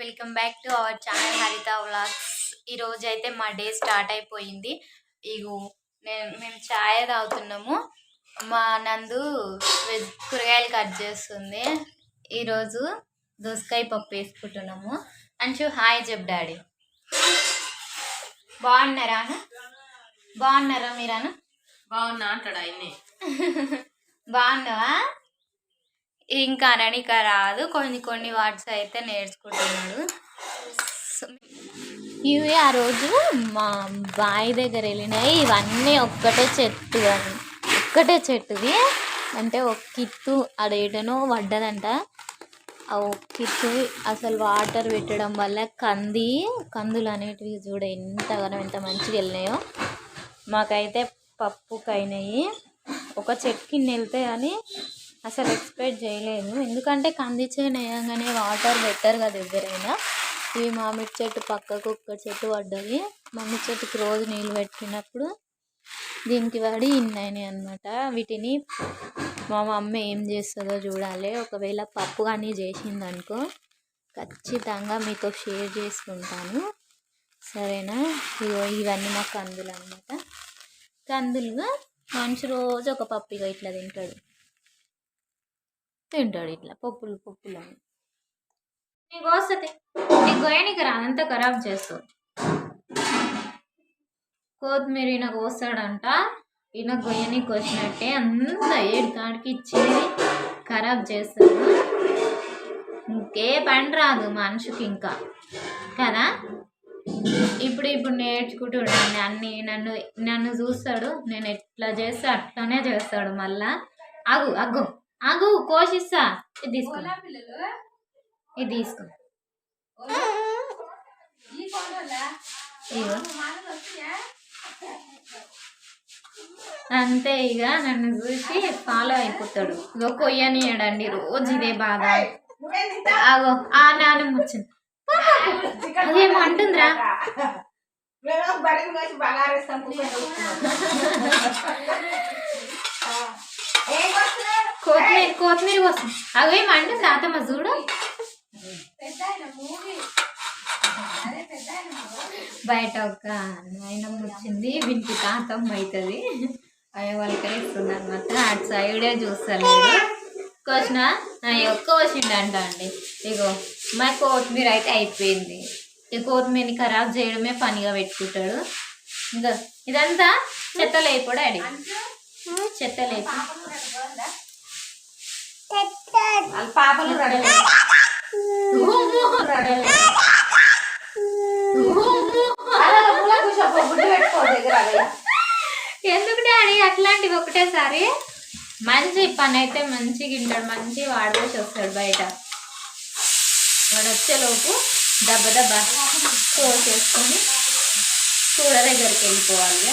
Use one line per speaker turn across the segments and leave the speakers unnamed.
Welcome back to our channel Haritha vlogs ఈ రోజు అయితే మా డే స్టార్ట్ అయిపోయింది. ఇగో నేను మేము ఛాయ్ తాగుతున్నాము. మా నందు వెజ్ కూరగాయలు కట్ చేస్తుంది. ఈరోజు దోసకాయ పప్పు వేసుకుంటున్నాము. అంచు హాయ్ చెప్ డాడీ. బాగున్నారా? బాగున్నారా మీరాను
బాగున్నా అంటాడు ఆయన్ని.
బాగున్నావా? ఇంకా అననిక రాదు. కొన్ని కొన్ని వర్డ్స్ అయితే నేర్చుకుంటున్నాడు. ఇవి ఆ రోజు మా బావి దగ్గర వెళ్ళినాయి. ఇవన్నీ ఒక్కటే చెట్టు అని. ఒక్కటే చెట్టుది. అంటే ఒక కిత్తు అడేటనో పడ్డదంట. ఆ ఒక్కిత్తు అసలు వాటర్ పెట్టడం వల్ల కంది కందులు అనేటివి చూడ ఎంతగానో ఎంత మంచిగా వెళ్ళినాయో. మాకైతే పప్పుకైనాయి. ఒక చెట్టు కింద వెళ్తే కానీ అసలు ఎక్స్పెక్ట్ చేయలేదు. ఎందుకంటే కంది చేను వేయగానే వాటర్ పెట్టరు కదా ఎవరైనా. ఈ మామిడి చెట్టు పక్కకు ఒక్క చెట్టు పడ్డది. మామిడి చెట్టుకి రోజు నీళ్ళు పెట్టినప్పుడు దీనికి పడి ఇన్నైనాయి అనమాట వీటిని మా మమ్మీ ఏం చేస్తుందో చూడాలి. ఒకవేళ పప్పు కానీ చేసింది అనుకో ఖచ్చితంగా మీతో షేర్ చేసుకుంటాను. సరేనా? ఇగో ఇవన్నీ మా కందులు అనమాట కందులుగా మనిషి రోజు ఒక పప్పు ఇగో ఇట్లా తింటాడు. తింటాడు ఇట్లా పప్పులు పప్పులు అని నీకు వస్తుంది నీకు గోయనికి రాదంతా ఖరాబ్ చేస్తావు. కొత్తిమీర ఈయనకు వస్తాడంట ఈయన గొయ్యనికి వచ్చినట్టే అంత ఏడు కాడికి ఇచ్చేది ఖరాబ్ చేస్తాడు. ఇంకే పని రాదు మనిషికి ఇంకా కదా? ఇప్పుడు ఇప్పుడు నేర్చుకుంటున్నాను అన్ని నన్ను నన్ను చూస్తాడు నేను ఎట్లా చేస్తే అట్లానే చేస్తాడు మళ్ళా. అగు అగ్గు అగు కోషిస్తా. ఇది తీసుకో. ఇది తీసుకో. ఇగో అంతే ఇక నన్ను చూసి ఫాలో అయిపోతాడు. ఇగో కొయ్యనియడండి రోజు ఇదే బాధ. అగో ఆ నాన్న వచ్చింది అదేమో అంటుందిరా?
మేము
కొత్తిమీర కొత్తిమీర వస్తుంది అవేమో అంటుంది తాతమ్మ చూడు. బయట ఒక నాయనమ్మ వచ్చింది. వీనికి తాతమ్మ అవుతుంది. అయ్యో వాళ్ళకి ఇస్తుంది అనమాట అటు సైడే చూస్తాను కోసిన? ఒక్క వచ్చిండంట అండి. ఇగో మా కొత్తిమీర అయితే అయిపోయింది. ఈ కొత్తిమీరని ఖరాబ్ చేయడమే పనిగా పెట్టుకుంటాడు. ఇంకా ఇదంతా చెత్తలేపు డాడీ. చెత్తలేపు
వాళ్ళ పాపలు
ఎందుకు డాడీ అట్లాంటివి ఒకటేసారి. మంచి పని అయితే మంచిగా తింటాడు మంచి వాడవేసి వస్తాడు బయట. వాడు వచ్చేలోపు దెబ్బ దెబ్బ స్టోర్ చేసుకొని కూర దగ్గరికి వెళ్ళిపోవాలి.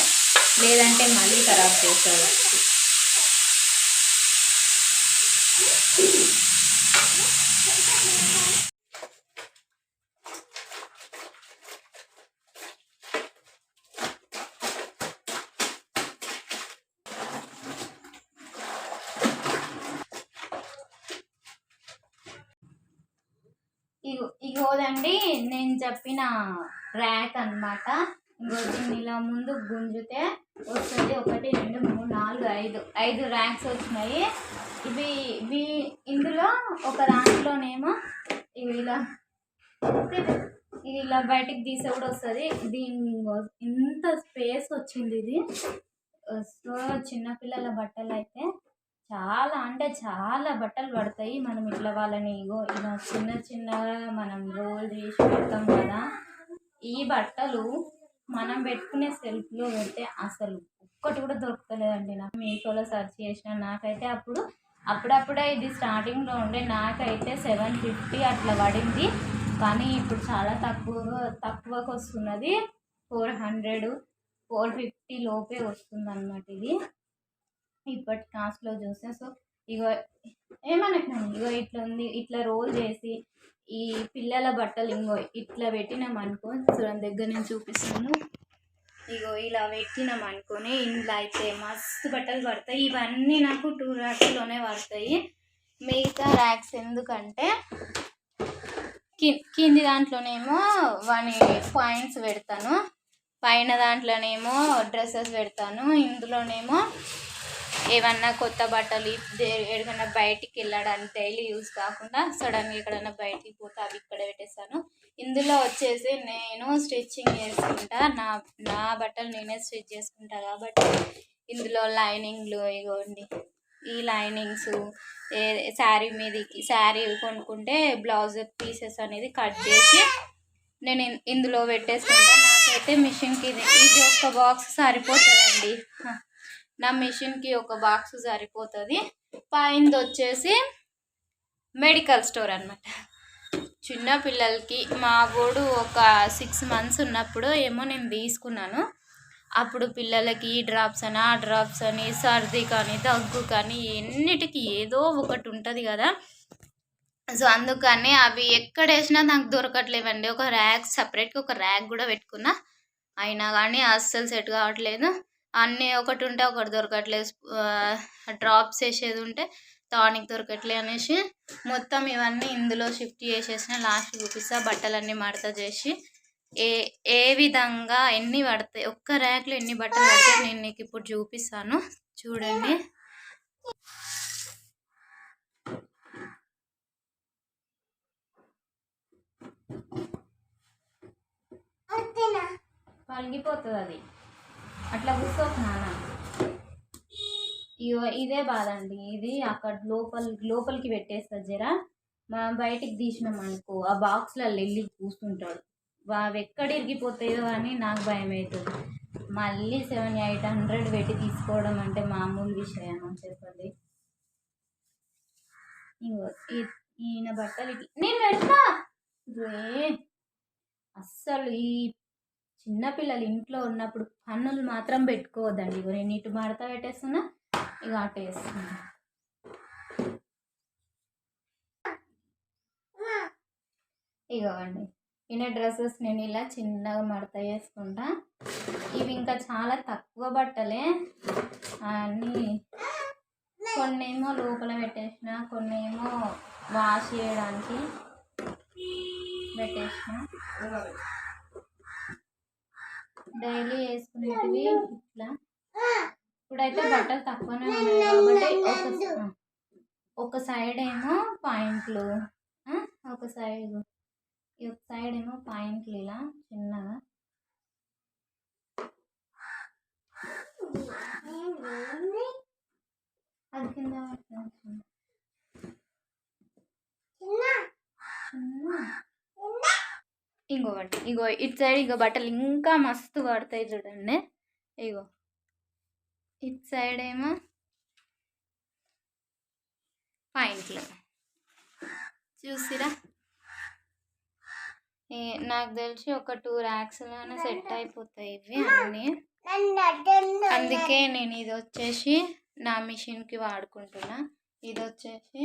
లేదంటే మళ్ళీ ఖరాబ్ చేస్తాడు. ఇగో ఇగోదండి నేను చెప్పిన ర్యాక్ అన్నమాట. ఇంకో దీన్ని ఇలా ముందు గుంజితే వస్తుంది. ఒకటి రెండు మూడు నాలుగు ఐదు. ఐదు ర్యాక్స్ వచ్చినాయి. ఇవి ఇవి ఇందులో ఒక దాంట్లోనేమో ఇవి ఇలా ఇది ఇలా బయటికి తీసే కూడా వస్తుంది. దీని ఇంత స్పేస్ వచ్చింది ఇది. సో చిన్నపిల్లల బట్టలు అయితే చాలా అంటే చాలా బట్టలు పడతాయి. మనం ఇట్లా వాళ్ళని ఇగో ఇలా చిన్న చిన్నగా మనం రోల్ చేసి పెడతాం కదా. ఈ బట్టలు మనం పెట్టుకునే సెల్ఫ్లో పెడితే అసలు ఒక్కటి కూడా దొరకలేదండి నాకు. మీషోలో సెర్చ్ చేసిన నాకైతే అప్పుడు అప్పుడప్పుడే ఇది స్టార్టింగ్లో ఉండే. నాకైతే సెవెన్ ఫిఫ్టీ అట్లా పడింది. కానీ ఇప్పుడు చాలా తక్కువ తక్కువకు వస్తున్నది. ఫోర్ హండ్రెడ్ ఫోర్ ఫిఫ్టీ లోపే వస్తుంది అనమాట ఇది. ఇప్పటి కాస్ట్లో చూస్తే సో ఇగో ఏమనకు ఇగో ఇట్లా ఉంది ఇట్లా రోల్ చేసి ఈ పిల్లల బట్టలు ఇంకో ఇట్లా పెట్టినాం అనుకో చూడండి దగ్గర నుంచి చూపిస్తాను. ఇగో ఇలా పెట్టినాం అనుకోని ఇంట్లో అయితే మస్తు బట్టలు పడతాయి. ఇవన్నీ నాకు టూ ర్యాక్స్లోనే పడతాయి. మిగతా ర్యాక్స్ ఎందుకంటే కి- కింది దాంట్లోనేమో వాని పాయింట్స్ పెడతాను. పైన దాంట్లోనేమో డ్రెస్సెస్ పెడతాను. ఇందులోనేమో ఏమన్నా కొత్త బట్టలు ఎక్కడైనా బయటికి వెళ్ళడానికి డైలీ యూస్ కాకుండా సడన్గా ఎక్కడైనా బయటికి పోతే అవి ఇక్కడ పెట్టేశాను. ఇందులో వచ్చేసి నేను స్టిచ్చింగ్ చేసుకుంటా. నా నా బట్టలు నేనే స్టిచ్ చేసుకుంటా కాబట్టి ఇందులో లైనింగ్లు ఇగోండి. ఈ లైనింగ్స్ శారీ మీదకి శారీ కొనుక్కుంటే బ్లౌజ్ పీసెస్ అనేది కట్ చేసి నేను ఇందులో పెట్టేసుకుంటా. నాకైతే మిషన్కి ఇది ఒక బాక్స్ సరిపోతుందండి. నా మిషన్కి ఒక బాక్స్ సరిపోతుంది. పైనది వచ్చేసి మెడికల్ స్టోర్ అనమాట చిన్న పిల్లలకి మా వాడు ఒక సిక్స్ మంత్స్ ఉన్నప్పుడు ఏమో నేను తీసుకున్నాను. అప్పుడు పిల్లలకి ఈ డ్రాప్స్ అని ఆ డ్రాప్స్ అని సర్ది కానీ దగ్గు కానీ ఎన్నిటికి ఏదో ఒకటి ఉంటుంది కదా. సో అందుకని అవి ఎక్కడ వేసినా నాకు దొరకట్లేవండి. ఒక ర్యాక్ సపరేట్గా ఒక ర్యాక్ కూడా పెట్టుకున్నా. అయినా కానీ అస్సలు సెట్ కావట్లేదు. అన్నీ ఒకటి ఉంటే ఒకటి దొరకట్లేదు. డ్రాప్స్ వేసేది ఉంటే టానిక్ దొరకట్లే అనేసి మొత్తం ఇవన్నీ ఇందులో షిఫ్ట్ చేసేసిన లాస్ట్ చూపిస్తా బట్టలన్నీ మడత చేసి ఏ ఏ విధంగా ఎన్ని పడతాయి ఒక్క ర్యాక్లో ఎన్ని బట్టలు పడతాయి నేను నీకు ఇప్పుడు చూపిస్తాను. చూడండి. పలిగిపోతుంది అది. అట్లా కూర్చోకు నాన్న. ఇగో ఇదే బాధ అండి. ఇది అక్కడ లోపల లోపలికి పెట్టేస్తా జరా. మా బయటికి తీసినాం అనుకో ఆ బాక్స్లలో వెళ్ళి కూర్చుంటాడు. అవి ఎక్కడ ఇరిగిపోతాయో అని నాకు భయం అవుతుంది. మళ్ళీ సెవెన్ ఎయిట్ హండ్రెడ్ పెట్టి తీసుకోవడం అంటే మామూలు విషయం అని చెప్పండి? ఇంకో ఈ- ఈయన బట్టలు ఇట్లా నేను పెడతా అస్సలు ఈ చిన్నపిల్లలు ఇంట్లో ఉన్నప్పుడు పన్నులు మాత్రం పెట్టుకోవద్దండి. ఇగో నేను ఇటు మడత పెట్టేస్తున్నా ఇక అటు వేస్తున్నా. ఇగోండి ఈయన డ్రెస్సెస్ నేను ఇలా చిన్నగా మడత వేసుకుంటా ఇవి ఇంకా చాలా తక్కువ బట్టలే. అన్నీ కొన్నేమో లోపల పెట్టేసిన కొన్నేమో వాష్ చేయడానికి పెట్టేసిన. డైలీ వేసుకునేటివి ఇట్లా. ఇప్పుడైతే బట్టలు తక్కువనే ఉన్నాయి కాబట్టి ఒక ఒక సైడ్ ఏమో పాయింట్లు. ఒక సైడ్ ఈ ఒక సైడ్ ఏమో పాయింట్లు ఇలా చిన్నగా. అది కింద పెట్టాల్సింది. చిన్న. ఇంకొకటి ఇగో ఇటు సైడ్ ఇగో బట్టలు ఇంకా మస్తు పడతాయి చూడండి. ఇగో ఇటు సైడ్ ఏమో పాయింట్లు. చూసిరా? నాకు తెలిసి ఒక టూ ర్యాక్స్లోనే సెట్ అయిపోతాయి ఇవి అన్నీ. అందుకే నేను ఇది వచ్చేసి నా మిషన్కి వాడుకుంటున్నా. ఇది వచ్చేసి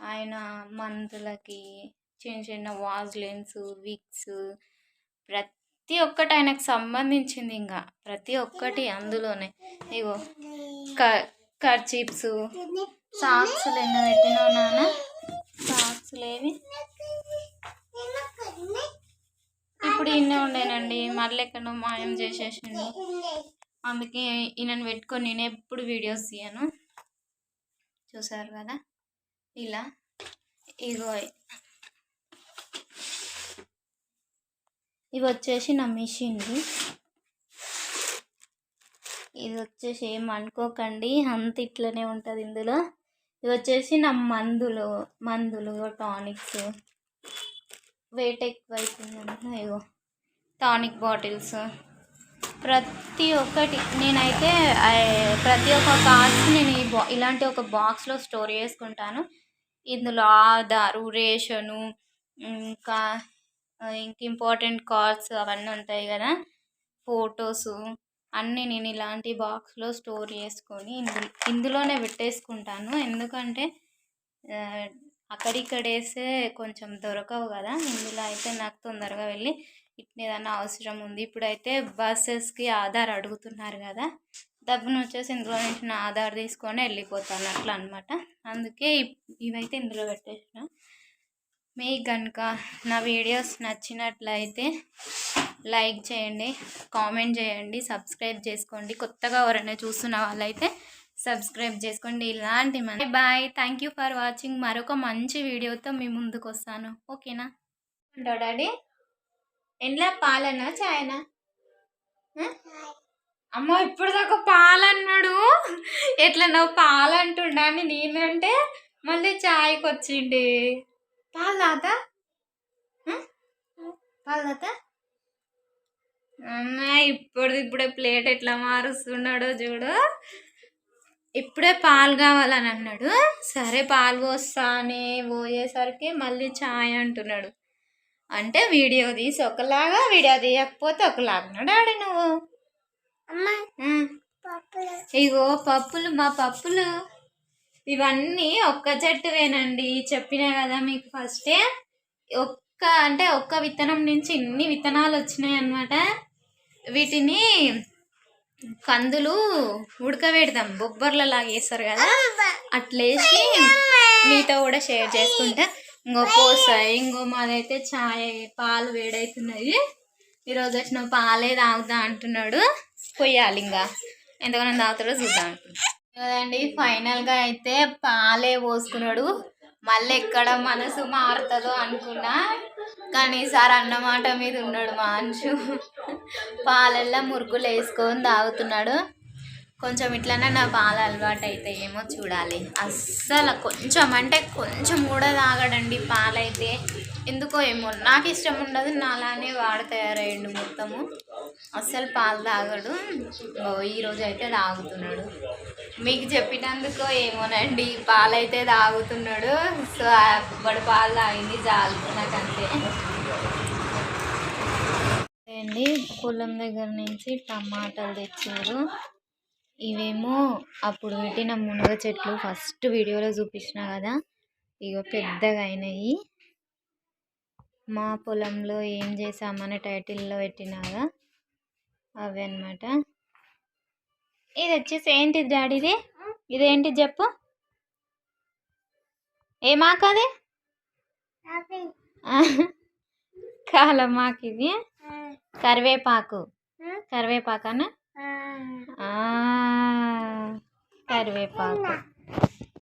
ఆయన మందులకి చిన్న చిన్న వాజ్లైన్స్ విక్స్ ప్రతి ఒక్కటి ఆయనకు సంబంధించింది ఇంకా ప్రతి ఒక్కటి అందులోనే. ఇగో కర్చీప్స్ సాక్స్లు ఎన్న పెట్టినావు నాన్న. సాక్స్ లేని. ఇప్పుడు ఇన్నే ఉండేనండి. మళ్ళీ ఎక్కడో మాయం చేసేసిండు. అందుకే ఈయనను పెట్టుకొని నేను ఎప్పుడు వీడియోస్ తీయను. చూసారు కదా? ఇలా. ఇగో ఇవి వచ్చేసి నా మిషన్ది. ఇది వచ్చేసి ఏం అనుకోకండి అంత ఇట్లనే ఉంటుంది ఇందులో. ఇది వచ్చేసి నా మందులు మందులు టానిక్స్. వెయిట్ ఎక్కువ అవుతుందంటే ఇగో టానిక్ బాటిల్స్. ప్రతి ఒక్కటి నేనైతే ప్రతి ఒక్క కార్డ్స్ నేను ఈ బా ఇలాంటి ఒక బాక్స్లో స్టోర్ చేసుకుంటాను. ఇందులో ఆధారు రేషను ఇంకా ఇంక ఇంపార్టెంట్ కార్డ్స్ అవన్నీ ఉంటాయి కదా. ఫొటోస్ అన్నీ నేను ఇలాంటి బాక్స్లో స్టోర్ చేసుకొని ఇందులో ఇందులోనే పెట్టేసుకుంటాను. ఎందుకంటే అక్కడిక్కడేసే కొంచెం దొరకవు కదా. ఇందులో అయితే నాకు తొందరగా వెళ్ళి ఇట్నేదన్నా అవసరం ఉంది. ఇప్పుడైతే బస్సెస్కి ఆధార్ అడుగుతున్నారు కదా. డబ్బును వచ్చేసి ఇందులో నుంచి నా ఆధార్ తీసుకొని వెళ్ళిపోతాను అట్లా అనమాట అందుకే ఇవైతే ఇందులో పెట్టేసిన. మీకు కనుక నా వీడియోస్ నచ్చినట్లయితే లైక్ చేయండి కామెంట్ చేయండి సబ్స్క్రైబ్ చేసుకోండి. కొత్తగా ఎవరైనా చూస్తున్న వాళ్ళైతే సబ్స్క్రైబ్ చేసుకోండి. ఇలాంటి మన bye thank you for watching మరొక మంచి వీడియోతో మీ ముందుకు వస్తాను. ఓకేనా? ఉంటావు డాడీ ఎండ్లా పాలనా చాయనా? అమ్మ ఇప్పుడు దాకా పాలన్నాడు. ఎట్లా నువ్వు పాలు అని నేనంటే మళ్ళీ చాయ్కి వచ్చిండే పాలు తాత? పాలు తాత అమ్మ ఇప్పుడు ఇప్పుడే ప్లేట్ ఎట్లా మారుస్తున్నాడో చూడు. ఇప్పుడే పాలు కావాలని అన్నాడు. సరే పాలు పోస్తానే పోయేసరికి మళ్ళీ చాయ్ అంటున్నాడు. అంటే వీడియో తీసి ఒకలాగా వీడియో తీయకపోతే ఒకలాగా డాడీ నువ్వు. ఆ. ఇగో పప్పులు మా పప్పులు. ఇవన్నీ ఒక్క చెట్టువేనండి చెప్పినా కదా మీకు ఫస్టే ఒక్క అంటే ఒక్క విత్తనం నుంచి ఇన్ని విత్తనాలు వచ్చినాయి అన్నమాట వీటిని కందులు ఉడకబెడతాం. బొబ్బర్లలాగా వేస్తారు కదా. అట్లేసి మీతో కూడా షేర్ చేసుకుంటా ఇంకో పోసాయి ఇంకో మాదైతే చాయ్ పాలు వేడవుతున్నాయి ఈరోజు వచ్చిన పాలే తాగుతా అంటున్నాడు. పొయ్యాలి ఇంకా. ఎంతగానో తాగుతాడో చూద్దాం. కదండి ఫైనల్గా అయితే పాలే పోసుకున్నాడు. మళ్ళీ ఎక్కడ మనసు మారుతుందో అనుకున్నా కానీ ఈసారి అన్నమాట మీద ఉన్నాడు మాంచు పాలల్లో మురుకులు వేసుకొని తాగుతున్నాడు. కొంచెం ఇట్లనే నా పాలు అలవాటు అయితే ఏమో చూడాలి. అస్సలు కొంచెం అంటే కొంచెం కూడా తాగడండి పాలైతే. ఎందుకో ఏమో నాకు ఇష్టం ఉండదు నాలానే వాడు తయారయ్యండు మొత్తము. అస్సలు పాలు తాగడు. ఈరోజు అయితే తాగుతున్నాడు. మీకు చెప్పినందుకో ఏమోనండి పాలైతే తాగుతున్నాడు. సో వాడు పాలు తాగింది చాలు నాకు అంతే అండి పొలం దగ్గర నుంచి టమాటాలు తెచ్చారు. ఇవేమో అప్పుడు పెట్టిన మునగ చెట్లు ఫస్ట్ వీడియోలో చూపించిన కదా. ఇగో పెద్దగా అయినాయి. మా పొలంలో ఏం చేసామనే టైటిల్లో పెట్టిన కదా. అవి అనమాట ఇది వచ్చేసి ఏంటిది డాడీది ఇదేంటిది చెప్పు. ఏమాకది కాలమాకు ఇది. కరివేపాకు. కరివేపాకనా? కరివేపాకు